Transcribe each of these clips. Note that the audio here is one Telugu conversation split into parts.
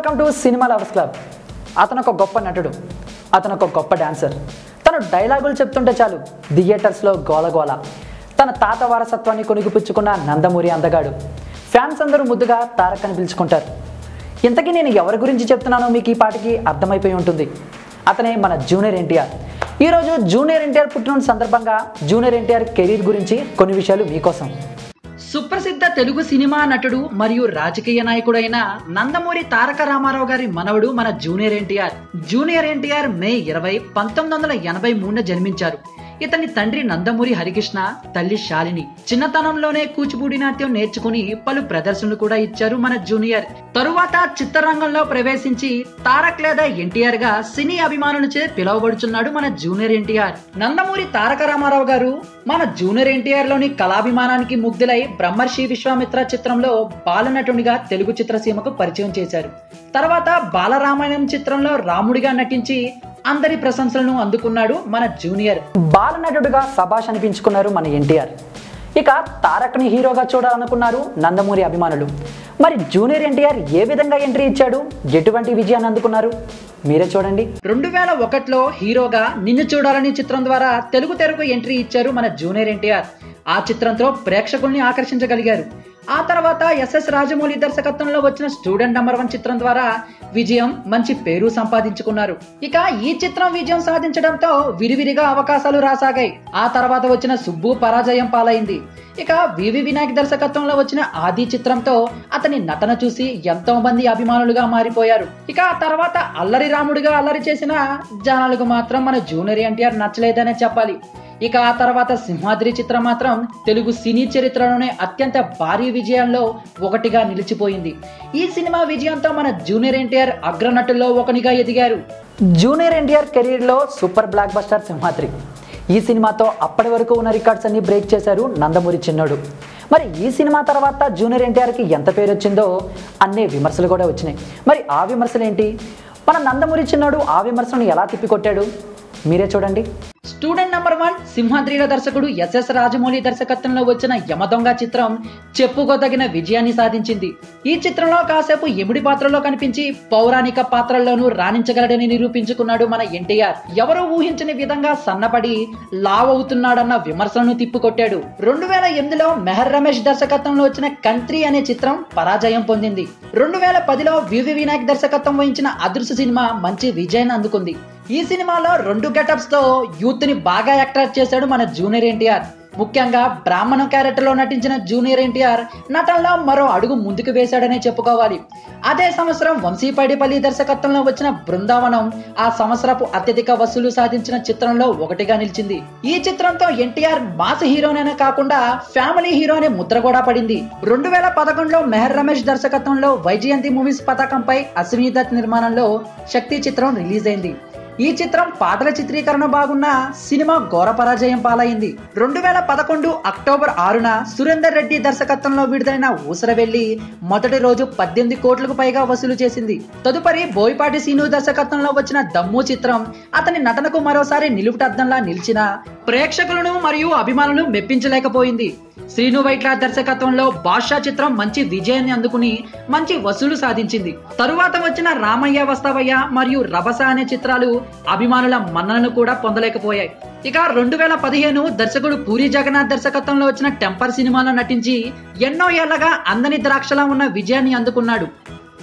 Welcome to cinema lovers club. అతను ఒక గొప్ప నటుడు అతను ఒక గొప్ప డాన్సర్. తను డైలాగులు చెప్తుంటే చాలు థియేటర్స్లో గోలగోల. తన తాత వారసత్వాన్ని కొనిగిపుచ్చుకున్న నందమూరి అందగాడు. ఫ్యాన్స్ అందరూ ముద్దుగా తారక్ అని పిలుచుకుంటారు. ఇంతకీ నేను ఎవరి గురించి చెప్తున్నానో మీకు ఈ పాటికి అర్థమైపోయి ఉంటుంది. అతనే మన జూనియర్ ఎన్టీఆర్. ఈరోజు జూనియర్ ఎన్టీఆర్ పుట్టిన సందర్భంగా జూనియర్ ఎన్టీఆర్ కెరీర్ గురించి కొన్ని విషయాలు మీకోసం. సుప్రసిద్ధ తెలుగు సినిమా నటుడు మరియు రాజకీయ నాయకుడైన నందమూరి తారక రామారావు గారి మనవడు మన junior NTR. Junior NTR May ఇరవై పంతొమ్మిది వందల ఎనభై మూడున జన్మించారు. ఇతని తండ్రి నందమూరి హరికృష్ణ తల్లి శాలిని చిన్నతనంలోనే కూచిపూడి నాట్యం నేర్చుకుని పలు ప్రదర్శనలు కూడా ఇచ్చారు మన జూనియర్. తరువాత చిత్రరంగంలో ప్రవేశించి తారక్ లేదా ఎన్టీఆర్గా సినీ అభిమానులచే పిలువబడుచున్నాడు మన జూనియర్ ఎన్టీఆర్. నందమూరి తారక రామారావు గారు మన జూనియర్ ఎన్టీఆర్లోని కళాభిమానానికి ముగ్ధులై బ్రహ్మర్షి విశ్వామిత్ర చిత్రంలో బాలనటునిగా తెలుగు చిత్రసీమకు పరిచయం చేశారు. తర్వాత బాలరామాయణం చిత్రంలో రాముడిగా నటించి అందరి ప్రశంసలను అందుకున్నాడు మన జూనియర్. బాలనటుడుగా సభాష్ అనిపించుకున్నారు మన ఎన్టీఆర్. ఇక తారక్ని హీరోగా చూడాలనుకున్నారు నందమూరి అభిమానులు. మరి జూనియర్ ఎన్టీఆర్ ఏ విధంగా ఎంట్రీ ఇచ్చాడు? ఎటువంటి విజయాన్ని అందుకున్నారు? మీరే చూడండి. రెండు వేల ఒకటిలో హీరోగా నిన్ను చూడాలని చిత్రం ద్వారా తెలుగు తెరకు ఎంట్రీ ఇచ్చారు మన జూనియర్ ఎన్టీఆర్. ఆ చిత్రంతో ప్రేక్షకుల్ని ఆకర్షించగలిగారు. ఆ తర్వాత ఎస్ఎస్ రాజమౌళి దర్శకత్వంలో వచ్చిన స్టూడెంట్ నంబర్ వన్ చిత్రం ద్వారా విజయం మంచి పేరు సంపాదించుకున్నారు. ఇక ఈ చిత్రం విజయం సాధించడంతో విరివిరిగా అవకాశాలు రాసాగాయి. ఆ తర్వాత వచ్చిన సుబ్బు పరాజయం పాలైంది. ఇక వివి వినాయక్ దర్శకత్వంలో వచ్చిన ఆది చిత్రంతో అతని నటన చూసి ఎంతో మంది అభిమానులుగా మారిపోయారు. ఇక ఆ తర్వాత అల్లరి రాముడిగా అల్లరి చేసిన జనాలకు మాత్రం మన జూనియర్ ఎన్టీఆర్ నచ్చలేదనే చెప్పాలి. ఇక ఆ తర్వాత సింహాద్రి చిత్రం మాత్రం తెలుగు సినీ చరిత్రలోనే అత్యంత భారీ విజయంలో ఒకటిగా నిలిచిపోయింది. ఈ సినిమా విజయంతో మన జూనియర్ ఎన్టీఆర్ అగ్రనటుల్లో ఒకనిగా ఎదిగారు. జూనియర్ ఎన్టీఆర్ కెరీర్లో సూపర్ బ్లాక్ బస్టర్ సింహాద్రి. ఈ సినిమాతో అప్పటి వరకు ఉన్న రికార్డ్స్ అన్ని బ్రేక్ చేశారు నందమూరి చిన్నోడు. మరి ఈ సినిమా తర్వాత జూనియర్ ఎన్టీఆర్కి ఎంత పేరు వచ్చిందో అనే విమర్శలు కూడా వచ్చినాయి. మరి ఆ విమర్శలు ఏంటి మన నందమూరి చిన్నోడు ఆ విమర్శలను ఎలా తిప్పికొట్టాడు? మీరే చూడండి. స్టూడెంట్ నంబర్ వన్ సింహాద్రిల దర్శకుడు ఎస్ఎస్ రాజమౌళి దర్శకత్వంలో వచ్చిన యమదొంగ చిత్రం చెప్పుకోదగిన విజయాన్ని సాధించింది. ఈ చిత్రంలో కాసేపు ఎముడి పాత్రలో కనిపించి పౌరాణిక పాత్రల్లోనూ రాణించగలడని నిరూపించుకున్నాడు మన ఎన్టీఆర్. ఎవరూ ఊహించని విధంగా సన్నపడి లావ్ అవుతున్నాడన్న విమర్శలను తిప్పికొట్టాడు. రెండు వేల ఎనిమిదిలో మెహర్ రమేష్ దర్శకత్వంలో వచ్చిన కంట్రీ అనే చిత్రం పరాజయం పొందింది. రెండు వేల పదిలో వివి వినాయక్ దర్శకత్వం వహించిన అదృశ్య సినిమా మంచి విజయాన్ని అందుకుంది. ఈ సినిమాలో రెండు గెటప్స్తో యూత్ని బాగా అట్రాక్ట్ చేశాడు మన జూనియర్ ఎన్టీఆర్. ముఖ్యంగా బ్రాహ్మణం క్యారెక్టర్లో నటించిన జూనియర్ ఎన్టీఆర్ నటనలో మరో అడుగు ముందుకు వేశాడనే చెప్పుకోవాలి. అదే సంవత్సరం వంశీపాడిపల్లి దర్శకత్వంలో వచ్చిన బృందావనం ఆ సంవత్సరపు అత్యధిక వసూలు సాధించిన చిత్రంలో ఒకటిగా నిలిచింది. ఈ చిత్రంతో ఎన్టీఆర్ మాస్ హీరోనే కాకుండా ఫ్యామిలీ హీరో అనే ముద్ర కూడా పడింది. రెండు వేల పదకొండులో మెహర్ రమేష్ దర్శకత్వంలో వైజయంతి మూవీస్ పతాకంపై అశ్విని దత్ నిర్మాణంలో శక్తి చిత్రం రిలీజ్ అయింది. ఈ చిత్రం పాటల చిత్రీకరణ బాగున్న సినిమా ఘోర పరాజయం పాలైంది. రెండు వేల పదకొండు అక్టోబర్ ఆరున సురేందర్ రెడ్డి దర్శకత్వంలో విడుదలైన ఊసరవెల్లి మొదటి రోజు పద్దెనిమిది కోట్లకు పైగా వసూలు చేసింది. తదుపరి బోయపాటి సీను దర్శకత్వంలో వచ్చిన దమ్ము చిత్రం అతని నటనకు మరోసారి నిలుపుటద్దంలా నిలిచిన ప్రేక్షకులను మరియు అభిమానులను మెప్పించలేకపోయింది. శ్రీను వైట్ల దర్శకత్వంలో బాషా చిత్రం మంచి విజయాన్ని అందుకుని మంచి వసూలు సాధించింది. తరువాత వచ్చిన రామయ్య వస్తావయ్య మరియు రభస అనే చిత్రాలు అభిమానుల మన్ననను కూడా పొందలేకపోయాయి. ఇక రెండు వేల పదిహేను దర్శకుడు పూరి జగన్నాథ్ దర్శకత్వంలో వచ్చిన టెంపర్ సినిమాలో నటించి ఎన్నో ఏళ్ళగా అందని ద్రాక్షలా ఉన్న విజయాన్ని అందుకున్నాడు.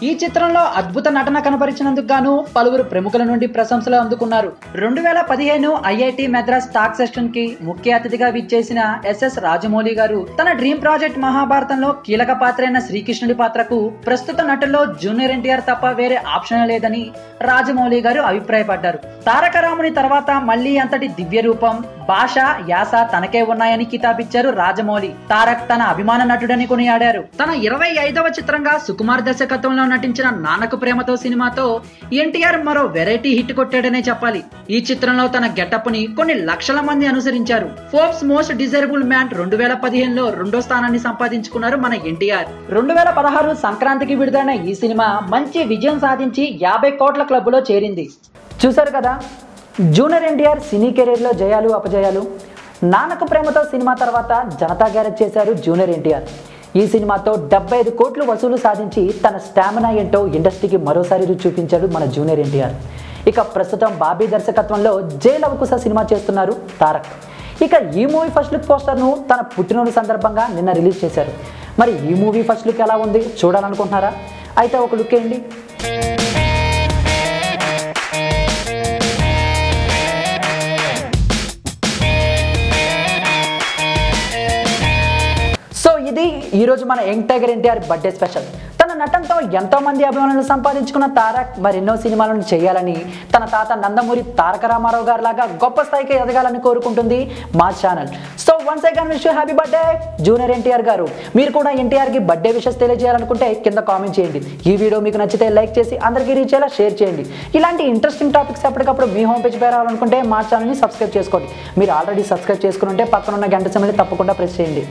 ఈ చిత్రంలో అద్భుత నటన కనబరిచినందుకు గాను పలువురు ప్రముఖుల నుండి ప్రశంసలు అందుకున్నారు. రెండు వేల పదిహేను ఐఐటి మెద్రాస్ టాక్ సెషన్కి ముఖ్య అతిథిగా విచ్చేసిన ఎస్ఎస్ రాజమౌళి గారు తన డ్రీమ్ ప్రాజెక్ట్ మహాభారతంలో కీలక పాత్రైన శ్రీకృష్ణుడి పాత్రకు ప్రస్తుత నటుల్లో జూనియర్ ఎన్టీఆర్ తప్ప వేరే ఆప్షన్ లేదని రాజమౌళి గారు అభిప్రాయపడ్డారు. తారక రాముని తర్వాత మళ్ళీ అంతటి దివ్య రూపం భాష యాస తనకే ఉన్నాయని కితాబిచ్చారు రాజమౌళి. తారక్ తన అభిమాన నటుడని కొనియాడారు. తన ఇరవై ఐదవ చిత్రంగా సుకుమార్ దర్శకత్వంలో నటించిన నాన్నకు ప్రేమతో సినిమాతో ఎన్టీఆర్ మరో వెరైటీ హిట్ కొట్టాడనే చెప్పాలి. ఈ చిత్రంలో తన గెటప్ని కొన్ని లక్షల మంది అనుసరించారు. ఫోర్బ్స్ మోస్ట్ డిజైరబుల్ మ్యాన్ రెండు వేల పదిహేనులో రెండో స్థానాన్ని సంపాదించుకున్నారు మన ఎన్టీఆర్. రెండు వేల పదహారు సంక్రాంతికి విడుదలైన ఈ సినిమా మంచి విజయం సాధించి యాభై కోట్ల క్లబ్లో చేరింది. చూశారు కదా? జూనియర్ ఎన్టీఆర్ సినీ కెరీర్లో జయాలు అపజయాలు. నానక ప్రేమతో సినిమా తర్వాత జనతా గ్యారేజ్ చేశారు జూనియర్ ఎన్టీఆర్. ఈ సినిమాతో డెబ్బై ఐదు కోట్లు వసూలు సాధించి తన స్టామినా ఏంటో ఇండస్ట్రీకి మరోసారి రుచి చూపించాడు మన జూనియర్ ఎన్టీఆర్. ఇక ప్రస్తుతం బాబీ దర్శకత్వంలో జై లవకుశ సినిమా చేస్తున్నారు తారక్. ఇక ఈ మూవీ ఫస్ట్ లుక్ పోస్టర్ను తన పుట్టినరోజు సందర్భంగా నిన్న రిలీజ్ చేశారు. మరి ఈ మూవీ ఫస్ట్ లుక్ ఎలా ఉంది? చూడాలనుకుంటున్నారా? అయితే ఒక లుక్ వేయండి. ఈరోజు మన young tiger NTR birthday special. తన నటనతో ఎంతో మంది అభిమానులను సంపాదించుకున్న తారక్ మరెన్నో సినిమాలను చేయాలని తన తాత నందమూరి తారక రామారావు గారి లాగా గొప్ప స్థాయికి ఎదగాలని కోరుకుంటుంది మా channel. So once again wish happy birthday junior NTR garu. మీరు కూడా ఎన్టీఆర్కి బర్త్డే విషెస్ తెలియజేయాలనుకుంటే కింద కామెంట్ చేయండి. ఈ వీడియో మీకు నచ్చితే లైక్ చేసి అందరికీ రీచ్ అయ్యేలా షేర్ చేయండి. ఇలాంటి ఇంట్రెస్టింగ్ టాపిక్స్ ఎప్పటికప్పుడు మీ హోమ్ పేజ్ పై రావాలనుకుంటే మా ఛానల్ని సబ్స్క్రైబ్ చేసుకోండి. మీరు ఆల్రెడీ సబ్స్క్రైబ్ చేసుకుని ఉంటే పక్కన ఉన్న గంట సమయంలో తప్పకుండా ప్రెస్ చేయండి.